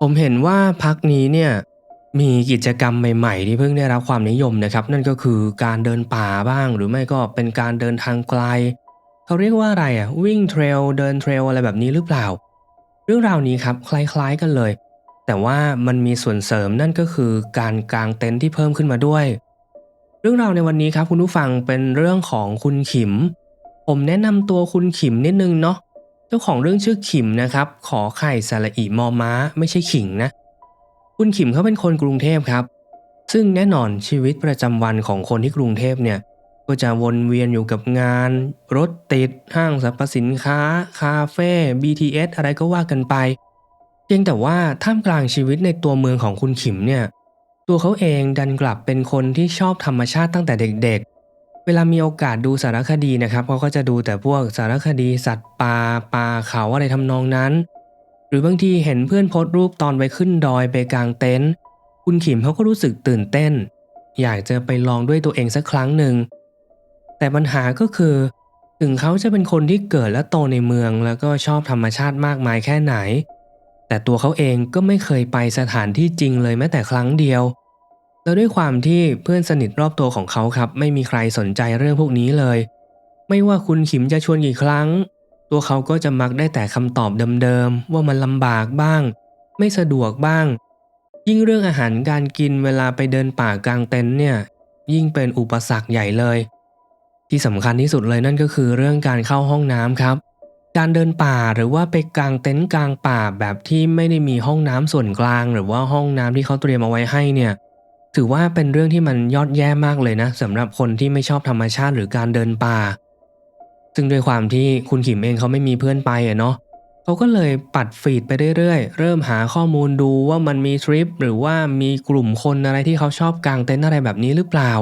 ผมเห็นว่าพักนี้เนี่ยมีกิจกรรมใหม่ ๆ ที่เพิ่งได้รับความนิยมนะครับ นั่นก็คือการเดินป่าบ้าง หรือไม่ก็เป็นการเดินทางไกลเขาเรียกว่าอะไรอะวิ่งเทรลเดินเทรลอะไรแบบนี้หรือเปล่า เรื่องราวนี้ครับคล้ายๆกันเลย แต่ว่ามันมีส่วนเสริมนั่นก็คือการกางเต็นท์ที่เพิ่มขึ้นมาด้วย เรื่องราวในวันนี้ครับคุณผู้ฟังเป็นเรื่องของคุณขิม ผมแนะนำตัวคุณขิมนิดนึงเนาะ เจ้าของเรื่องชื่อขิมนะครับ ขอไข่สระอีมอม้า ไม่ใช่ขิงนะ คุณขิมเขาเป็นคนกรุงเทพครับ ซึ่งแน่นอนชีวิตประจำวันของคนที่กรุงเทพเนี่ย ก็จะวนเวียนอยู่กับงาน รถติด ห้างสรรพสินค้า คาเฟ่ BTS อะไรก็ว่ากันไป เพียงแต่ว่าท่ามกลางชีวิตในตัวเมืองของคุณขิมเนี่ย ตัวเขาเองดันกลับเป็นคนที่ชอบธรรมชาติตั้งแต่เด็กๆ เวลามีโอกาสดูสารคดีนะครับเขาก็จะดูแต่พวกสารคดีสัตว์ป่าป่าเขาอะไรทำนองนั้น หรือบางทีเห็นเพื่อนโพสต์รูปตอนไปขึ้นดอยไปกลางเต็นท์คุณขิมเขาก็รู้สึกตื่นเต้น อยากจะไปลองด้วยตัวเองสักครั้งหนึ่งแต่ปัญหาก็คือ ถึงเขาจะเป็นคนที่เกิดและโตในเมืองแล้วก็ชอบธรรมชาติมากมายแค่ไหน แต่ตัวเขาเองก็ไม่เคยไปสถานที่จริงเลยแม้แต่ครั้งเดียว แล้วด้วยความที่เพื่อนสนิทรอบตัวของเขาครับ ไม่มีใครสนใจเรื่องพวกนี้เลย ไม่ว่าคุณขิมจะชวนกี่ครั้ง ตัวเขาก็จะมักได้แต่คำตอบเดิมๆว่ามันลำบากบ้าง ไม่สะดวกบ้าง ยิ่งเรื่องอาหารการกินเวลาไปเดินป่ากลางเต็นท์เนี่ย ยิ่งเป็นอุปสรรคใหญ่เลย ที่สำคัญที่สุดเลยนั่นก็คือเรื่องการเข้าห้องน้ำครับ การเดินป่าหรือว่าไปกลางเต็นท์กลางป่าแบบที่ไม่ได้มีห้องน้ำส่วนกลาง หรือว่าห้องน้ำที่เขาเตรียมเอาไว้ให้เนี่ย ถือว่าเป็นเรื่องที่มันยอดแย่มากเลยนะสำหรับคนที่ไม่ชอบธรรมชาติหรือการเดินป่า ซึ่งด้วยความที่คุณขิมเองเขาไม่มีเพื่อนไปอะเนาะเขาก็เลยปัดฟีดไปเรื่อยๆ เริ่มหาข้อมูลดูว่ามันมีทริปหรือว่ามีกลุ่มคนอะไรที่เขาชอบกางเต็นท์อะไรแบบนี้หรือเปล่า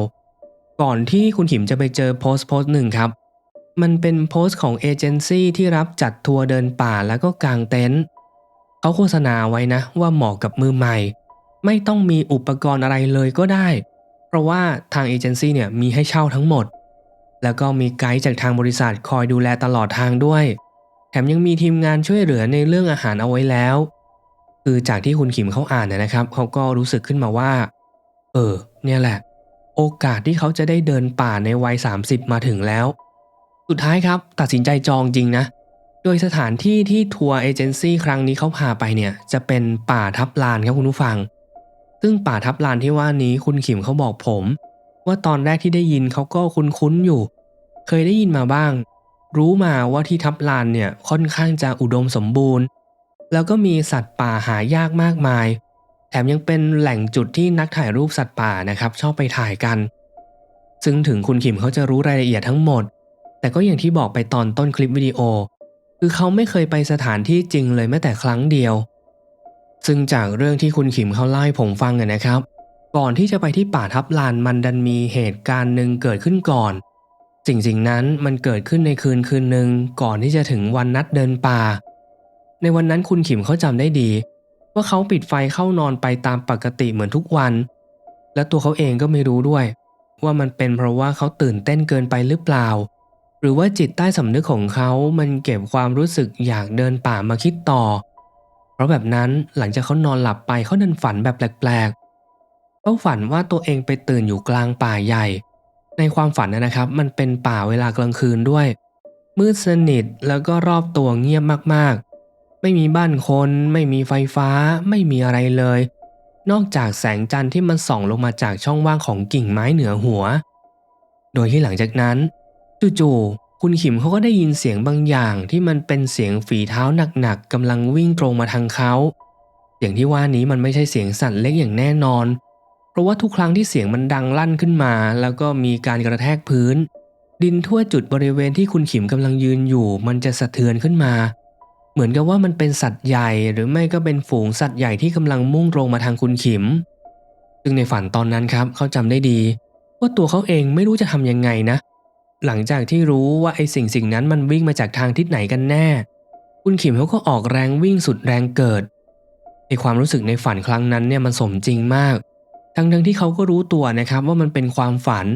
ก่อนที่คุณขิมจะไปเจอโพสต์โพสต์หนึ่งครับ มันเป็นโพสต์ของเอเจนซี่ที่รับจัดทัวร์เดินป่าแล้วก็กางเต็นท์เขาโฆษณาไว้นะว่าเหมาะกับมือใหม่ ไม่ต้องมีอุปกรณ์อะไรเลยก็ได้ เพราะว่าทางเอเจนซี่เนี่ยมีให้เช่าทั้งหมด แล้วก็มีไกด์จากทางบริษัทคอยดูแลตลอดทางด้วย แถมยังมีทีมงานช่วยเหลือในเรื่องอาหารเอาไว้แล้ว คือจากที่คุณขิมเขาอ่านเนี่ยนะครับเขาก็รู้สึกขึ้นมาว่า เออ เนี่ยแหละ โอกาสที่เขาจะได้เดินป่าในวัย 30 มาถึงแล้ว สุดท้ายครับ ตัดสินใจจองจริงนะโดยสถานที่ที่ทัวร์เอเจนซี่ครั้งนี้เขาพาไปเนี่ย จะเป็นป่าทับลานครับคุณผู้ฟัง ซึ่งป่าทับลานที่ว่านี้คุณขิมเขาบอกผม ว่าตอนแรกที่ได้ยินเขาก็คุ้นๆอยู่ เคยได้ยินมาบ้าง รู้มาว่าที่ทับลานเนี่ยค่อนข้างจะอุดมสมบูรณ์ แล้วก็มีสัตว์ป่าหายากมากมาย แถมยังเป็นแหล่งจุดที่นักถ่ายรูปสัตว์ป่านะครับ ชอบไปถ่ายกัน ซึ่งถึงคุณขิมเขาจะรู้รายละเอียดทั้งหมด แต่ก็อย่างที่บอกไปตอนต้นคลิปวิดีโอ คือเขาไม่เคยไปสถานที่จริงเลยแม้แต่ครั้งเดียว ซึ่งจากเรื่องที่คุณขิมเขาเล่าให้ผมฟังนนะครับ ก่อนที่จะไปที่ป่าทับลานมันดันมีเหตุการณ์หนึ่งเกิดขึ้นก่อน สิ่งสิ่งนั้นมันเกิดขึ้นในคืนคืนหนึ่งก่อนที่จะถึงวันนัดเดินป่า ในวันนั้นคุณขิมเขาจำได้ดี ว่าเขาปิดไฟเข้านอนไปตามปกติเหมือนทุกวัน และตัวเขาเองก็ไม่รู้ด้วย ว่ามันเป็นเพราะว่าเขาตื่นเต้นเกินไปหรือเปล่า หรือว่าจิตใต้สำนึกของเขามันเก็บความรู้สึกอยากเดินป่ามาคิดต่อเเพราะแบบนั้นหลังจากเขานอนหลับไปเขาดันฝันแบบแปลกๆเขาฝันว่าตัวเองไปตื่นอยู่กลางป่าใหญ่ ในความฝันนะนะครับ มันเป็นป่าเวลากลางคืนด้วย มืดสนิทแล้วก็รอบตัวเงียบมากๆ ไม่มีบ้านคน ไม่มีไฟฟ้า ไม่มีอะไรเลย นอกจากแสงจันทร์ที่มันส่องลงมาจากช่องว่างของกิ่งไม้เหนือหัว โดยที่หลังจากนั้นจู่ๆ คุณขิมเขาก็ได้ยินเสียงบางอย่างที่มันเป็นเสียงฝีเท้าหนักๆกำลังวิ่งตรงมาทางเขาอย่างที่ว่านี้มันไม่ใช่เสียงสัตว์เล็กอย่างแน่นอน เพราะว่าทุกครั้งที่เสียงมันดังลั่นขึ้นมา แล้วก็มีการกระแทกพื้น ดินทั่วจุดบริเวณที่คุณขิมกำลังยืนอยู่ มันจะสะเทือนขึ้นมา เหมือนกับว่ามันเป็นสัตว์ใหญ่หรือไม่ก็เป็นฝูงสัตว์ใหญ่ที่กำลังมุ่งตรงมาทางคุณขิมซึ่งในฝันตอนนั้นครับเขาจำได้ดี ว่าตัวเขาเองไม่รู้จะทำยังไงนะ หลังจากที่รู้ว่าไอ้สิ่งสิ่งนั้นมันวิ่งมาจากทางทิศไหนกันแน่ คุณขิมเขาก็ออกแรงวิ่งสุดแรงเกิดในความรู้สึกในฝันครั้งนั้นเนี่ยมันสมจริงมาก ทั้งทั้งที่เขาก็รู้ตัวนะครับว่ามันเป็นความฝัน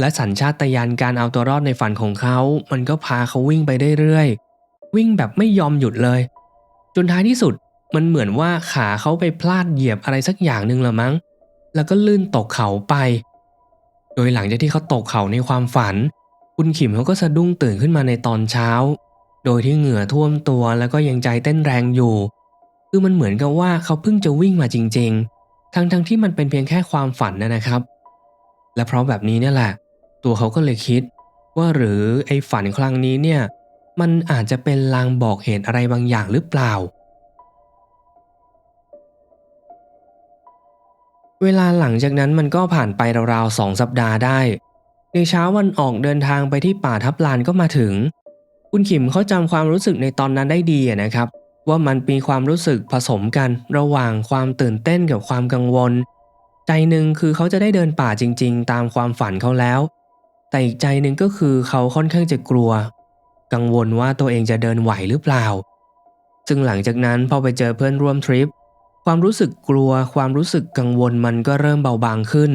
และสัญชาตญาณการเอาตัวรอดในฝันของเขา มันก็พาเขาวิ่งไปเรื่อยๆ วิ่งแบบไม่ยอมหยุดเลย จนท้ายที่สุดมันเหมือนว่าขาเขาไปพลาดเหยียบอะไรสักอย่างหนึ่งละมั้ง แล้วก็ลื่นตกเขาไป โดยหลังจากที่เขาตกเขาในความฝัน คุณขิมเขาก็สะดุ้งตื่นขึ้นมาในตอนเช้า โดยที่เหงื่อท่วมตัวแล้วก็ยังใจเต้นแรงอยู่ คือมันเหมือนกับว่าเขาเพิ่งจะวิ่งมาจริง ๆ ทั้งๆทที่มันเป็นเพียงแค่ความฝันนะนะครับ และเพราะแบบนี้เนี่ยแหละ ตัวเขาก็เลยคิด ว่าหรือไอ้ฝันครั้งนี้เนี่ย มันอาจจะเป็นลางบอกเหตุอะไรบางอย่างหรือเปล่า เวลาหลังจากนั้นมันก็ผ่านไปราวๆสองสัปดาห์ได้ ในเช้าวันออกเดินทางไปที่ป่าทับลานก็มาถึง คุณขิมเขาจำความรู้สึกในตอนนั้นได้ดีนะครับ ว่ามันมีความรู้สึกผสมกันระหว่างความตื่นเต้นกับความกังวล ใจหนึ่งคือเขาจะได้เดินป่าจริง ๆ ตามความฝันเขาแล้ว แต่อีกใจหนึ่งก็คือเขาค่อนข้างจะกลัว กังวลว่าตัวเองจะเดินไหวหรือเปล่า ซึ่งหลังจากนั้นพอไปเจอเพื่อนร่วมทริป ความรู้สึกกลัว ความรู้สึกกังวลมันก็เริ่มเบาบางขึ้น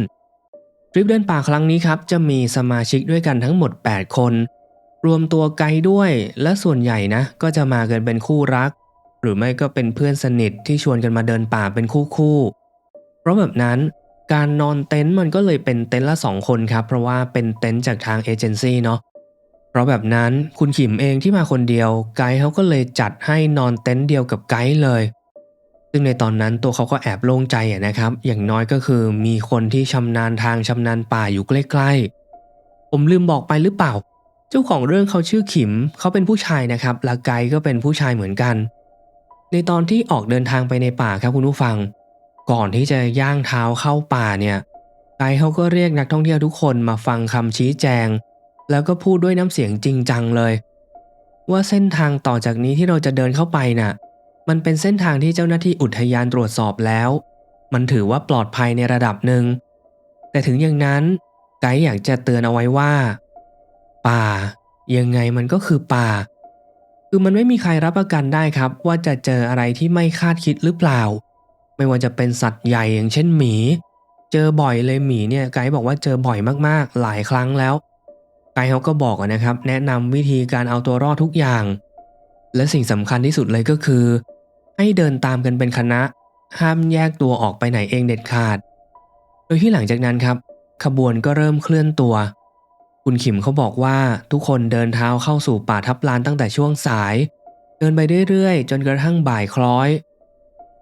ทริปเดินป่าครั้งนี้ครับจะมีสมาชิกด้วยกันทั้งหมด 8 คน รวมตัวไกด์ด้วย และส่วนใหญ่นะ ก็จะมากันเป็นคู่รัก หรือไม่ก็เป็นเพื่อนสนิทที่ชวนกันมาเดินป่าเป็นคู่คู่ๆเพราะแบบนั้นการนอนเต็นท์มันก็เลยเป็นเต็นท์ละสองคนครับ เพราะว่าเป็นเต็นท์จากทางเอเจนซี่เนาะเพราะแบบนั้นคุณขิมเองที่มาคนเดียว ไกด์เขาก็เลยจัดให้นอนเต็นท์เดียวกับไกด์เลย ซึ่งในตอนนั้นตัวเขาก็แอบโล่งใจนะครับ อย่างน้อยก็คือมีคนที่ชำนาญทางชำนาญป่าอยู่ใกล้ๆ ผมลืมบอกไปหรือเปล่า เจ้าของเรื่องเขาชื่อขิม เขาเป็นผู้ชายนะครับและไกก็เป็นผู้ชายเหมือนกัน ในตอนที่ออกเดินทางไปในป่าครับคุณผู้ฟัง ก่อนที่จะย่างเท้าเข้าป่าเนี่ยไกเขาก็เรียกนักท่องเที่ยวทุกคนมาฟังคำชี้แจง แล้วก็พูดด้วยน้ำเสียงจริงจังเลย ว่าเส้นทางต่อจากนี้ที่เราจะเดินเข้าไปน่ะ มันเป็นเส้นทางที่เจ้าหน้าที่อุทยานตรวจสอบแล้ว มันถือว่าปลอดภัยในระดับหนึ่ง แต่ถึงอย่างนั้นไกด์อยากจะเตือนเอาไว้ว่า ป่า ยังไงมันก็คือป่า คือมันไม่มีใครรับประกันได้ครับ ว่าจะเจออะไรที่ไม่คาดคิดหรือเปล่า ไม่ว่าจะเป็นสัตว์ใหญ่อย่างเช่นหมี เจอบ่อยเลยหมีเนี่ยไกด์บอกว่าเจอบ่อยมากๆ หลายครั้งแล้ว ไกด์เขาก็บอกนะครับ แนะนำวิธีการเอาตัวรอดทุกอย่าง และสิ่งสำคัญที่สุดเลยก็คือ ให้เดินตามกันเป็นคณะ ห้ามแยกตัวออกไปไหนเองเด็ดขาด โดยที่หลังจากนั้นครับ ขบวนก็เริ่มเคลื่อนตัว คุณขิมเขาบอกว่าทุกคนเดินเท้าเข้าสู่ป่าทับลานตั้งแต่ช่วงสาย เดินไปเรื่อยๆ จนกระทั่งบ่ายคล้อย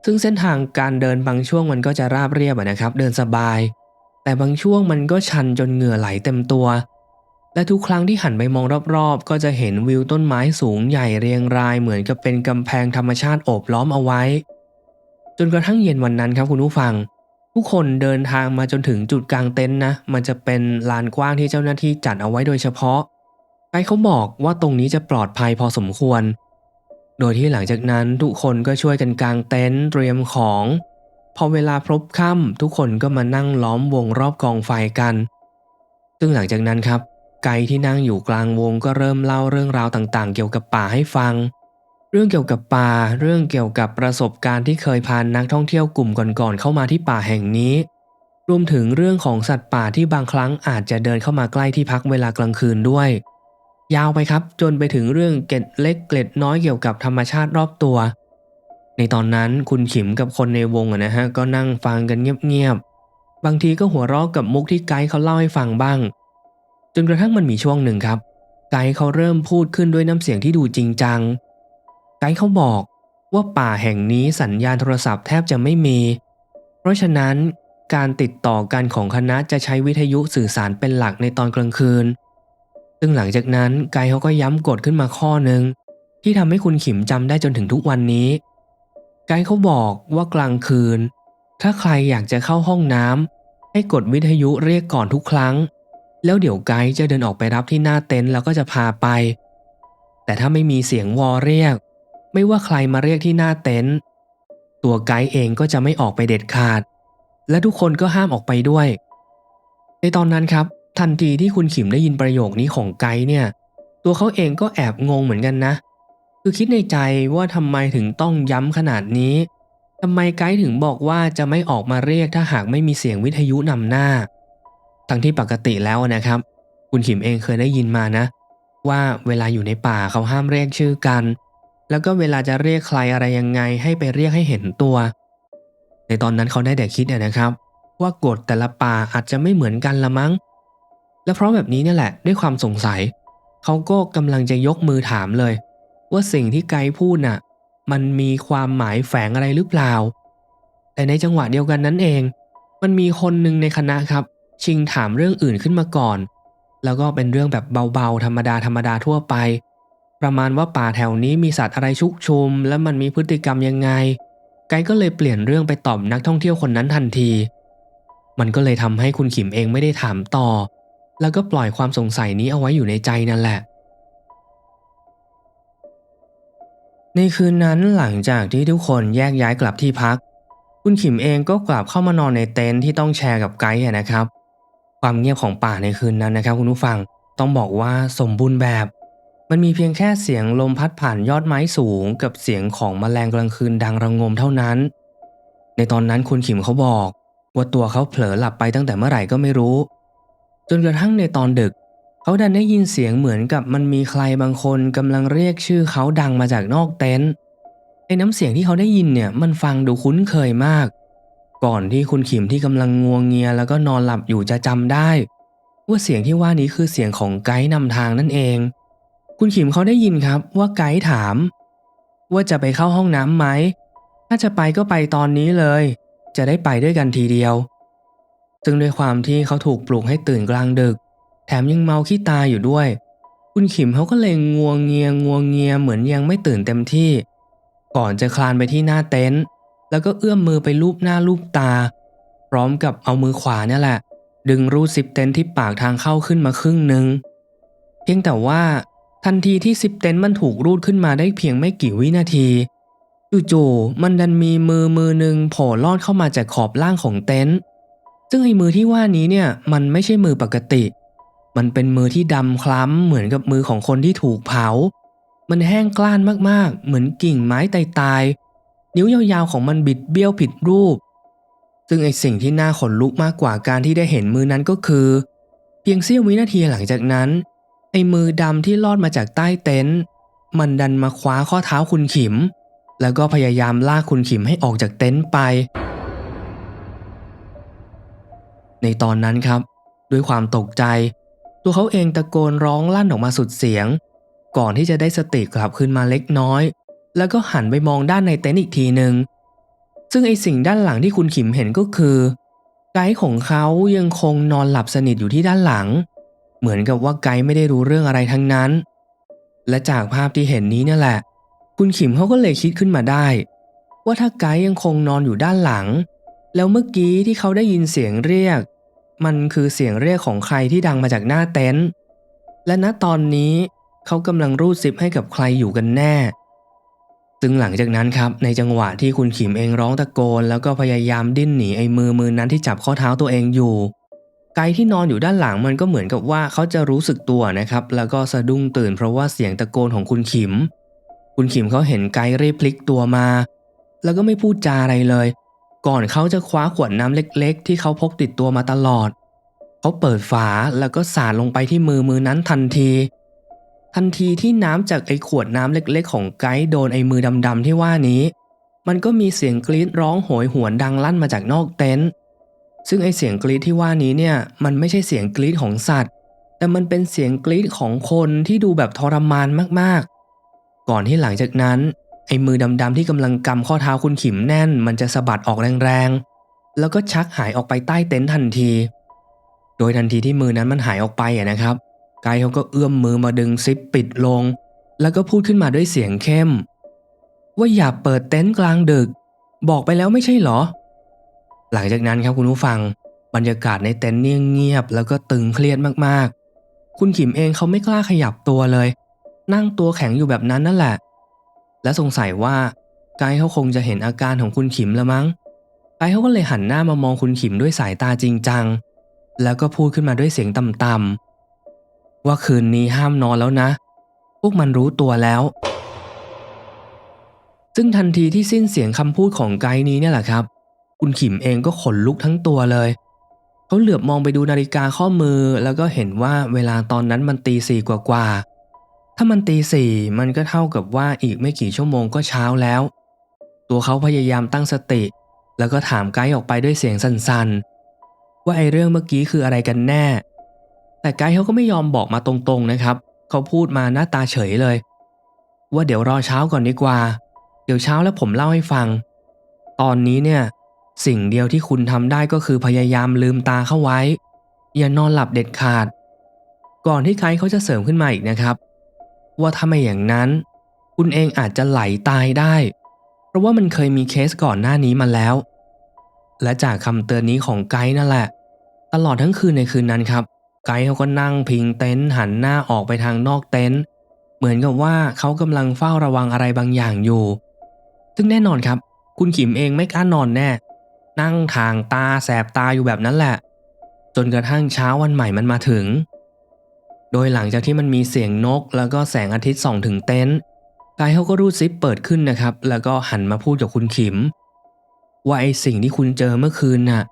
ซึ่งเส้นทางการเดินบางช่วงมันก็จะราบเรียบนะครับ เดินสบาย แต่บางช่วงมันก็ชันจนเหงื่อไหลเต็มตัว และทุกครั้งที่หันไปมองรอบๆ ก็จะเห็นวิวต้นไม้สูงใหญ่เรียงรายเหมือนกับเป็นกำแพงธรรมชาติโอบล้อมเอาไว้ จนกระทั่งเย็นวันนั้นครับคุณผู้ฟังทุกคนเดินทางมาจนถึงจุดกลางเต็นท์นะ มันจะเป็นลานกว้างที่เจ้าหน้าที่จัดเอาไว้โดยเฉพาะไกด์เขาบอกว่าตรงนี้จะปลอดภัยพอสมควร โดยที่หลังจากนั้นทุกคนก็ช่วยกันกางเต็นท์เตรียมของ พอเวลาพลบค่ำทุกคนก็มานั่งล้อมวงรอบกองไฟกัน ซึ่งหลังจากนั้นครับ ไกด์ที่นั่งอยู่กลางวงก็เริ่มเล่าเรื่องราวต่างๆ เกี่ยวกับป่าให้ฟัง เรื่องเกี่ยวกับป่า เรื่องเกี่ยวกับประสบการณ์ที่เคยพานักท่องเที่ยวกลุ่มก่อนๆเข้ามาที่ป่าแห่งนี้ รวมถึงเรื่องของสัตว์ป่าที่บางครั้งอาจจะเดินเข้ามาใกล้ที่พักเวลากลางคืนด้วย ยาวไปครับ จนไปถึงเรื่องเกล็ดเล็กเกล็ดน้อยเกี่ยวกับธรรมชาติรอบตัว ในตอนนั้นคุณขิมกับคนในวงนะฮะก็นั่งฟังกันเงียบๆบางทีก็หัวเราะกับมุกที่ไกด์เขาเล่าให้ฟังบ้าง จนกระทั่งมันมีช่วงหนึ่งครับ ไกด์เขาเริ่มพูดขึ้นด้วยน้ำเสียงที่ดูจริงจัง ไกด์เขาบอกว่าป่าแห่งนี้สัญญาณโทรศัพท์แทบจะไม่มี เพราะฉะนั้นการติดต่อกันของคณะจะใช้วิทยุสื่อสารเป็นหลักในตอนกลางคืน ซึ่งหลังจากนั้นไกด์เขาก็ย้ำกฎขึ้นมาข้อหนึ่งที่ทำให้คุณขิมจำได้จนถึงทุกวันนี้ ไกด์เขาบอกว่ากลางคืน ถ้าใครอยากจะเข้าห้องน้ำให้กดวิทยุเรียกก่อนทุกครั้ง แล้วเดี๋ยวไกด์จะเดินออกไปรับที่หน้าเต็นท์แล้วก็จะพาไป แต่ถ้าไม่มีเสียงวอเรียก ไม่ว่าใครมาเรียกที่หน้าเต็นท์ตัวไกด์เองก็จะไม่ออกไปเด็ดขาด และทุกคนก็ห้ามออกไปด้วย ในตอนนั้นครับ ทันทีที่คุณขิมได้ยินประโยคนี้ของไกด์เนี่ย ตัวเขาเองก็แอบงงเหมือนกันนะ คือคิดในใจว่าทำไมถึงต้องย้ำขนาดนี้ทำไมไกด์ถึงบอกว่าจะไม่ออกมาเรียกถ้าหากไม่มีเสียงวิทยุนำหน้า ทั้งที่ปกติแล้วนะครับ คุณขิมเองเคยได้ยินมานะ ว่าเวลาอยู่ในป่าเขาห้ามเรียกชื่อกัน แล้วก็เวลาจะเรียกใครอะไรยังไงให้ไปเรียกให้เห็นตัว ในตอนนั้นเขาได้แต่คิดเนี่ยนะครับ ว่ากฎแต่ละป่าอาจจะไม่เหมือนกันละมั้ง และเพราะแบบนี้เนี่ยแหละด้วยความสงสัย เขาก็กำลังจะยกมือถามเลย ว่าสิ่งที่ไกด์พูดน่ะ มันมีความหมายแฝงอะไรหรือเปล่า แต่ในจังหวะเดียวกันนั้นเอง มันมีคนหนึ่งในคณะครับ ชิงถามเรื่องอื่นขึ้นมาก่อน แล้วก็เป็นเรื่องแบบเบาๆ ธรรมดาธรรมดาทั่วไป ประมาณว่าป่าแถวนี้มีสัตว์อะไรชุกชุม และมันมีพฤติกรรมยังไง ไกด์ก็เลยเปลี่ยนเรื่องไปตอบนักท่องเที่ยวคนนั้นทันที มันก็เลยทำให้คุณขิมเองไม่ได้ถามต่อ แล้วก็ปล่อยความสงสัยนี้เอาไว้อยู่ในใจนั่นแหละ ในคืนนั้นหลังจากที่ทุกคนแยกย้ายกลับที่พักคุณขิมเองก็กลับเข้ามานอนในเต็นท์ที่ต้องแชร์กับไกด์นะครับ ความเงียบของป่าในคืนนั้นนะครับคุณผู้ฟังต้องบอกว่าสมบูรณ์แบบ มันมีเพียงแค่เสียงลมพัดผ่านยอดไม้สูง กับเสียงของแมลงกลางคืนดังระงมเท่านั้น ในตอนนั้นคุณขิมเขาบอก ว่าตัวเขาเผลอหลับไปตั้งแต่เมื่อไหร่ก็ไม่รู้ จนกระทั่งในตอนดึก เขาดันได้ยินเสียงเหมือนกับมันมีใครบางคนกำลังเรียกชื่อเขาดังมาจากนอกเต็นท์ไอ้น้ำเสียงที่เขาได้ยินเนี่ยมันฟังดูคุ้นเคยมาก ก่อนที่คุณขิมที่กำลังงวงเงียแล้วก็นอนหลับอยู่จะจำได้ ว่าเสียงที่ว่านี้คือเสียงของไกด์นำทางนั่นเอง คุณขิมเขาได้ยินครับว่าไกด์ถาม ว่าจะไปเข้าห้องน้ำไหม ถ้าจะไปก็ไปตอนนี้เลย จะได้ไปด้วยกันทีเดียว ซึ่งด้วยความที่เขาถูกปลุกให้ตื่นกลางดึก แถมยังเมาขี้ตาอยู่ด้วย คุณขิมเขาก็เลยงวงเงียงวงเงียเหมือนยังไม่ตื่นเต็มที่ ก่อนจะคลานไปที่หน้าเต็นท์ แล้วก็เอื้อมมือไปลูบหน้าลูบตา พร้อมกับเอามือขวาเนี่ยแหละ ดึงรูดซิปเต็นที่ปากทางเข้าขึ้นมาครึ่งหนึ่งเพียงแต่ว่าทันทีที่ซิปเต็นมันถูกรูดขึ้นมาได้เพียงไม่กี่วินาทีจู่ๆมันดันมีมือมือหนึ่งโผล่ลอดเข้ามาจากขอบล่างของเต็นท์ซึ่งไอ้มือที่ว่านี้เนี่ยมันไม่ใช่มือปกติ มันเป็นมือที่ดำคล้ำเหมือนกับมือของคนที่ถูกเผา มันแห้งกล้านมากๆ เหมือนกิ่งไม้ตายๆ นิ้วยาวๆของมันบิดเบี้ยวผิดรูป ซึ่งไอสิ่งที่น่าขนลุกมากกว่าการที่ได้เห็นมือนั้นก็คือ เพียงเสี้ยววินาทีหลังจากนั้น ไอมือดำที่ลอดมาจากใต้เต็นท์มันดันมาคว้าข้อเท้าคุณขิม แล้วก็พยายามลากคุณขิมให้ออกจากเต็นท์ไป ในตอนนั้นครับ ด้วยความตกใจ ตัวเขาเองตะโกนร้องลั่นออกมาสุดเสียง ก่อนที่จะได้สติกลับคืนมาเล็กน้อย แล้วก็หันไปมองด้านในเต็นท์อีกทีหนึ่งซึ่งไอสิ่งด้านหลังที่คุณขิมเห็นก็คือ ไกด์ของเขายังคงนอนหลับสนิทอยู่ที่ด้านหลัง เหมือนกับว่าไกด์ไม่ได้รู้เรื่องอะไรทั้งนั้น และจากภาพที่เห็นนี้เนี่ยแหละ คุณขิมเขาก็เลยคิดขึ้นมาได้ ว่าถ้าไกด์ยังคงนอนอยู่ด้านหลัง แล้วเมื่อกี้ที่เขาได้ยินเสียงเรียก มันคือเสียงเรียกของใครที่ดังมาจากหน้าเต็นท์และณตอนนี้เขากำลังรูดซิปให้กับใครอยู่กันแน่ ซึ่งหลังจากนั้นครับในจังหวะที่คุณขิมเองร้องตะโกน แล้วก็พยายามดิ้นหนีไอ้มือมือนั้นที่จับข้อเท้าตัวเองอยู่ ไกด์ที่นอนอยู่ด้านหลังมันก็เหมือนกับว่าเขาจะรู้สึกตัวนะครับ แล้วก็สะดุ้งตื่นเพราะว่าเสียงตะโกนของคุณขิม คุณขิมเขาเห็นไกด์รีบพลิกตัวมา แล้วก็ไม่พูดจาอะไรเลย ก่อนเขาจะคว้าขวดน้ำเล็ก ๆ ที่เขาพกติดตัวมาตลอดเขาเปิดฝาแล้วก็สาดลงไปที่มือมือนั้นทันที ทันทีที่น้ำจากไอ้ขวดน้ำเล็กๆ ของไกด์โดนไอ้มือดำๆที่ว่านี้ มันก็มีเสียงกรีดร้องโหยหวนดังลั่นมาจากนอกเต็นท์ซึ่งไอ้เสียงกรีดที่ว่านี้เนี่ย มันไม่ใช่เสียงกรีดของสัตว์ แต่มันเป็นเสียงกรีดของคนที่ดูแบบทรมานมากๆ ก่อนที่หลังจากนั้นไอ้มือดำๆที่กำลังกำข้อเท้าคุณขิมแน่น มันจะสะบัดออกแรงๆ แล้วก็ชักหายออกไปใต้เต็นท์ทันที โดยทันทีที่มือนั้นมันหายออกไปนะครับ ไกด์เขาก็เอื้อมมือมาดึงซิปปิดลง แล้วก็พูดขึ้นมาด้วยเสียงเข้ม ว่าอย่าเปิดเต็นท์กลางดึก บอกไปแล้วไม่ใช่เหรอ หลังจากนั้นครับคุณผู้ฟัง บรรยากาศในเต็นท์เนี่ยเงียบแล้วก็ตึงเครียดมากๆ คุณขิมเองเขาไม่กล้าขยับตัวเลย นั่งตัวแข็งอยู่แบบนั้นนั่นแหละ และสงสัยว่าไกด์เขาคงจะเห็นอาการของคุณขิมแล้วมั้งไกด์เขาก็เลยหันหน้ามามองคุณขิมด้วยสายตาจริงจัง แล้วก็พูดขึ้นมาด้วยเสียงต่ำๆ ว่าคืนนี้ห้ามนอนแล้วนะ พวกมันรู้ตัวแล้ว ซึ่งทันทีที่สิ้นเสียงคำพูดของไกด์นี้เนี่ยแหละครับ คุณขิมเองก็ขนลุกทั้งตัวเลยเขาเหลือบมองไปดูนาฬิกาข้อมือ แล้วก็เห็นว่าเวลาตอนนั้นมันตีสี่กว่าๆถ้ามันตีสี่มันก็เท่ากับว่าอีกไม่กี่ชั่วโมงก็เช้าแล้ว ตัวเขาพยายามตั้งสติ แล้วก็ถามไกด์ออกไปด้วยเสียงสั่นๆ ว่าไอ้เรื่องเมื่อกี้คืออะไรกันแน่ แต่ไกด์เขาก็ไม่ยอมบอกมาตรงๆนะครับ เขาพูดมาหน้าตาเฉยเลย ว่าเดี๋ยวรอเช้าก่อนดีกว่า เดี๋ยวเช้าแล้วผมเล่าให้ฟัง ตอนนี้เนี่ย สิ่งเดียวที่คุณทำได้ก็คือพยายามลืมตาเข้าไว้ อย่านอนหลับเด็ดขาด ก่อนที่ไกด์เขาจะเสริมขึ้นมาอีกนะครับ ว่าถ้าไม่อย่างนั้น คุณเองอาจจะไหลตายได้ เพราะว่ามันเคยมีเคสก่อนหน้านี้มาแล้ว และจากคำเตือนนี้ของไกด์นั่นแหละ ตลอดทั้งคืนในคืนนั้นครับ ไกด์เขาก็นั่งพิงเต็นท์หันหน้าออกไปทางนอกเต็นท์เหมือนกับว่าเขากำลังเฝ้าระวังอะไรบางอย่างอยู่ ซึ่งแน่นอนครับ คุณขิมเองไม่กล้านอนแน่ นั่งทางตาแสบตาอยู่แบบนั้นแหละ จนกระทั่งเช้าวันใหม่มันมาถึง โดยหลังจากที่มันมีเสียงนก แล้วก็แสงอาทิตย์ส่องถึงเต็นท์กายเขาก็รูดซิปเปิดขึ้นนะครับ แล้วก็หันมาพูดกับคุณขิม ว่าไอสิ่งที่คุณเจอเมื่อคืนน่ะ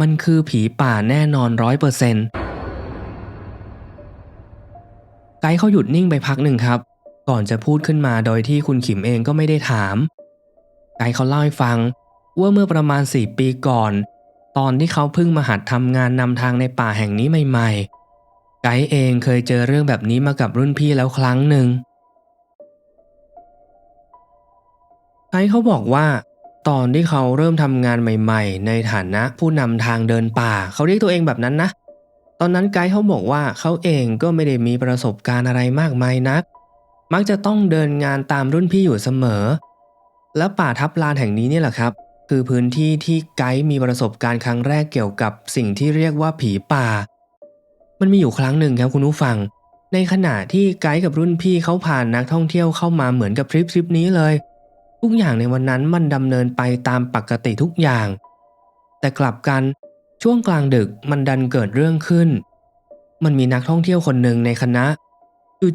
มันคือผีป่าแน่นอนร้อยเปอร์เซ็นต์ ไกด์เขาหยุดนิ่งไปพักหนึ่งครับ ก่อนจะพูดขึ้นมาโดยที่คุณขิมเองก็ไม่ได้ถาม ไกด์เขาเล่าให้ฟัง ว่าเมื่อประมาณ 4 ปีก่อน ตอนที่เขาเพิ่งมาหัดทำงานนำทางในป่าแห่งนี้ใหม่ ๆ ไกด์เองเคยเจอเรื่องแบบนี้มากับรุ่นพี่แล้วครั้งหนึ่งไกด์เขาบอกว่า ตอนที่เขาเริ่มทำงานใหม่ ๆ ในฐานะผู้นำทางเดินป่า เขาเรียกตัวเองแบบนั้นนะ ตอนนั้นไกด์เขาบอกว่าเขาเองก็ไม่ได้มีประสบการณ์อะไรมากมายนัก มักจะต้องเดินงานตามรุ่นพี่อยู่เสมอ และป่าทับลานแห่งนี้เนี่ยแหละครับ คือพื้นที่ที่ไกด์มีประสบการณ์ครั้งแรกเกี่ยวกับสิ่งที่เรียกว่าผีป่า มันมีอยู่ครั้งหนึ่งครับคุณผู้ฟัง ในขณะที่ไกด์กับรุ่นพี่เขาผ่านนักท่องเที่ยวเข้ามาเหมือนกับทริปทริปนี้เลย ทุกอย่างในวันนั้นมันดำเนินไปตามปกติทุกอย่าง แต่กลับกัน ช่วงกลางดึกมันดันเกิดเรื่องขึ้น มันมีนักท่องเที่ยวคนหนึ่งในคณะ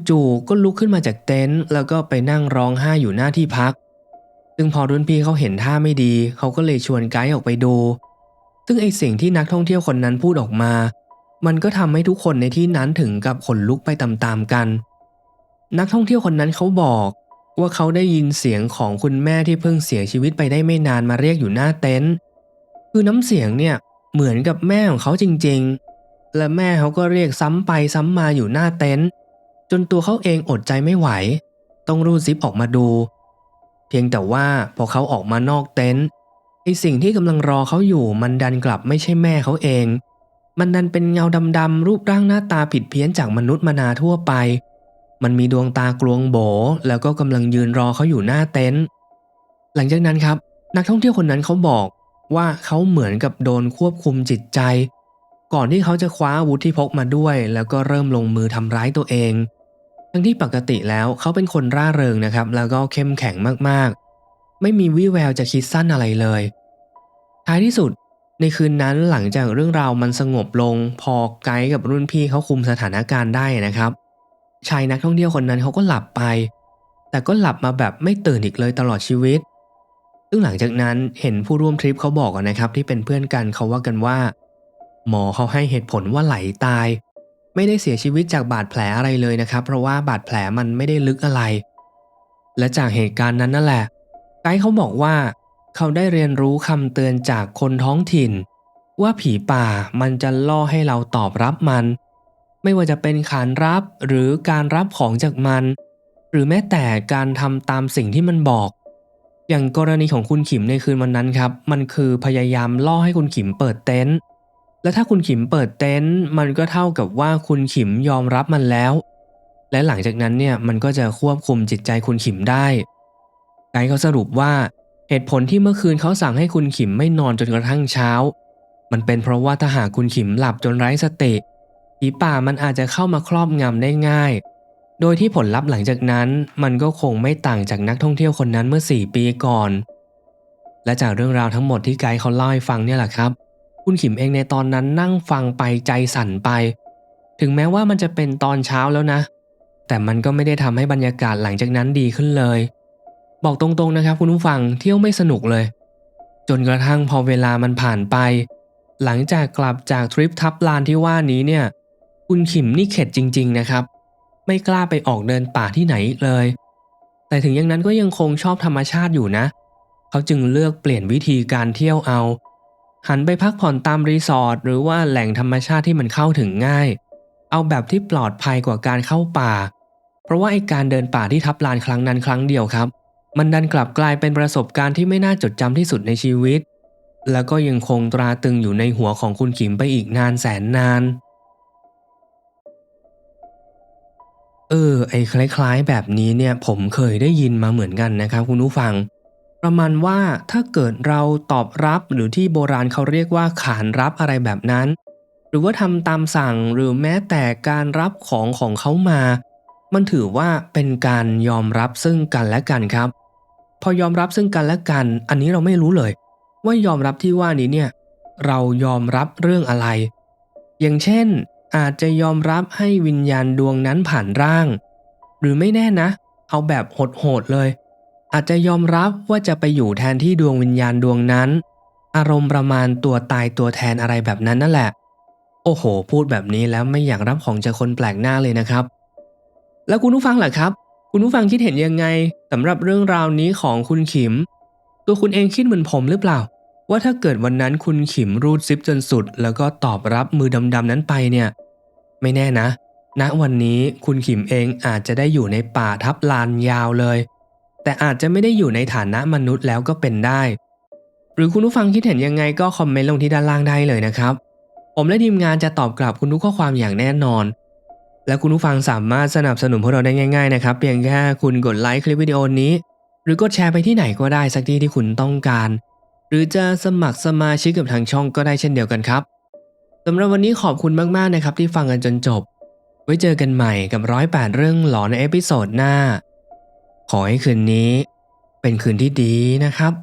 จู่ๆก็ลุกขึ้นมาจากเต็นท์แล้วก็ไปนั่งร้องไห้อยู่หน้าที่พัก ซึ่งพอรุ่นพี่เขาเห็นท่าไม่ดี เขาก็เลยชวนไกด์ออกไปดู ซึ่งไอสิ่งที่นักท่องเที่ยวคนนั้นพูดออกมา มันก็ทำให้ทุกคนในที่นั้นถึงกับขนลุกไปตามๆกัน นักท่องเที่ยวคนนั้นเขาบอกว่าเขาได้ยินเสียงของคุณแม่ที่เพิ่งเสียชีวิตไปได้ไม่นานมาเรียกอยู่หน้าเต็นท์ คือน้ำเสียงเนี่ย เหมือนกับแม่ของเขาจริงๆ และแม่เขาก็เรียกซ้ำไปซ้ำมาอยู่หน้าเต็นท์จนตัวเขาเองอดใจไม่ไหว ต้องรูดซิปออกมาดู เพียงแต่ว่าพอเขาออกมานอกเต็นท์ไอสิ่งที่กำลังรอเขาอยู่มันดันกลับไม่ใช่แม่เขาเอง มันดันเป็นเงาดำๆรูปร่างหน้าตาผิดเพี้ยนจากมนุษย์มนาทั่วไป มันมีดวงตากลวงโบ แล้วก็กำลังยืนรอเขาอยู่หน้าเต็นท์หลังจากนั้นครับ นักท่องเที่ยวคนนั้นเขาบอก ว่าเขาเหมือนกับโดนควบคุมจิตใจ ก่อนที่เขาจะคว้าอาวุธที่พกมาด้วย แล้วก็เริ่มลงมือทำร้ายตัวเอง ทั้งที่ปกติแล้วเขาเป็นคนร่าเริงนะครับ แล้วก็เข้มแข็งมากๆ ไม่มีวี่แววจะคิดสั้นอะไรเลย ท้ายที่สุดในคืนนั้นหลังจากเรื่องราวมันสงบลง พอไกด์กับรุ่นพี่เขาคุมสถานการณ์ได้นะครับ ชายนักท่องเที่ยวคนนั้นเขาก็หลับไป แต่ก็หลับมาแบบไม่ตื่นอีกเลยตลอดชีวิต ซึ่งหลังจากนั้นเห็นผู้ร่วมทริปเขาบอกนะครับที่เป็นเพื่อนกันเขาว่ากันว่า หมอเขาให้เหตุผลว่าไหลตาย ไม่ได้เสียชีวิตจากบาดแผลอะไรเลยนะครับ เพราะว่าบาดแผลมันไม่ได้ลึกอะไร และจากเหตุการณ์นั้นนั่นแหละไกด์เขาบอกว่าเขาได้เรียนรู้คำเตือนจากคนท้องถิ่น ว่าผีป่ามันจะล่อให้เราตอบรับมัน ไม่ว่าจะเป็นขานรับหรือการรับของจากมัน หรือแม้แต่การทำตามสิ่งที่มันบอก อย่างกรณีของคุณขิมในคืนวันนั้นครับ มันคือพยายามล่อให้คุณขิมเปิดเต็นท์และถ้าคุณขิมเปิดเต็นท์มันก็เท่ากับว่าคุณขิมยอมรับมันแล้ว และหลังจากนั้นเนี่ยมันก็จะควบคุมจิตใจคุณขิมได้ไกด์เขาสรุปว่าเหตุผลที่เมื่อคืนเขาสั่งให้คุณขิมไม่นอนจนกระทั่งเช้า มันเป็นเพราะว่าถ้าหากคุณขิมหลับจนไร้สติผีป่ามันอาจจะเข้ามาครอบงำได้ง่าย โดยที่ผลลัพธ์หลังจากนั้น มันก็คงไม่ต่างจากนักท่องเที่ยวคนนั้นเมื่อ 4 ปีก่อน และจากเรื่องราวทั้งหมดที่ไกด์เขาเล่าให้ฟังเนี่ยแหละครับ คุณขิมเองในตอนนั้นนั่งฟังไปใจสั่นไป ถึงแม้ว่ามันจะเป็นตอนเช้าแล้วนะ แต่มันก็ไม่ได้ทำให้บรรยากาศหลังจากนั้นดีขึ้นเลย บอกตรงๆนะครับคุณผู้ฟังเที่ยวไม่สนุกเลย จนกระทั่งพอเวลามันผ่านไป หลังจากกลับจากทริปทับลานที่ว่านี้เนี่ย คุณขิมนี่เข็ดจริง ๆ นะครับ ไม่กล้าไปออกเดินป่าที่ไหนอีกเลย แต่ถึงอย่างนั้นก็ยังคงชอบธรรมชาติอยู่นะ เขาจึงเลือกเปลี่ยนวิธีการเที่ยวเอา หันไปพักผ่อนตามรีสอร์ทหรือว่าแหล่งธรรมชาติที่มันเข้าถึงง่าย เอาแบบที่ปลอดภัยกว่าการเข้าป่า เพราะว่าไอการเดินป่าที่ทับลานครั้งนั้นครั้งเดียวครับ มันดันกลับกลายเป็นประสบการณ์ที่ไม่น่าจดจำที่สุดในชีวิต แล้วก็ยังคงตราตรึงอยู่ในหัวของคุณขิมไปอีกนานแสนนาน เออไอ้คล้ายๆ แบบนี้เนี่ยผมเคยได้ยินมาเหมือนกันนะครับคุณผู้ฟัง ประมาณว่าถ้าเกิดเราตอบรับหรือที่โบราณเขาเรียกว่าขานรับอะไรแบบนั้น หรือว่าทำตามสั่งหรือแม้แต่การรับของของเขามา มันถือว่าเป็นการยอมรับซึ่งกันและกันครับ พอยอมรับซึ่งกันและกัน อันนี้เราไม่รู้เลย ว่ายอมรับที่ว่านี้เนี่ยเรายอมรับเรื่องอะไร อย่างเช่น อาจจะยอมรับให้วิญญาณดวงนั้นผ่านร่าง หรือไม่แน่นะ เอาแบบโหดๆเลย อาจจะยอมรับว่าจะไปอยู่แทนที่ดวงวิญญาณดวงนั้น อารมณ์ประมาณตัวตายตัวแทนอะไรแบบนั้นนั่นแหละ โอ้โห พูดแบบนี้แล้วไม่อยากรับของจากคนแปลกหน้าเลยนะครับ แล้วคุณผู้ฟังล่ะครับ คุณผู้ฟังคิดเห็นยังไงสำหรับเรื่องราวนี้ของคุณขิม ตัวคุณเองคิดเหมือนผมหรือเปล่าว่าถ้าเกิดวันนั้นคุณขิมรูดซิปจนสุด แล้วก็ตอบรับมือดำๆนั้นไปเนี่ย ไม่แน่นะ ณวันนี้คุณขิมเองอาจจะได้อยู่ในป่าทับลานยาวเลย แต่อาจจะไม่ได้อยู่ในฐานะมนุษย์แล้วก็เป็นได้ หรือคุณผู้ฟังคิดเห็นยังไงก็คอมเมนต์ลงที่ด้านล่างได้เลยนะครับ ผมและทีมงานจะตอบกลับคุณทุกข้อความอย่างแน่นอน และคุณผู้ฟังสามารถสนับสนุนพวกเราได้ง่ายๆนะครับเพียงแค่คุณกดไลค์คลิปวิดีโอนี้ หรือกดแชร์ไปที่ไหนก็ได้สักที่ที่คุณต้องการ หรือจะสมัครสมาชิกกับทางช่องก็ได้เช่นเดียวกันครับ สำหรับวันนี้ขอบคุณมากๆนะครับที่ฟังกันจนจบ ไว้เจอกันใหม่กับร้อยแปดเรื่องหลอนในเอพิโซดหน้า ขอให้คืนนี้ เป็นคืนที่ดีนะครับ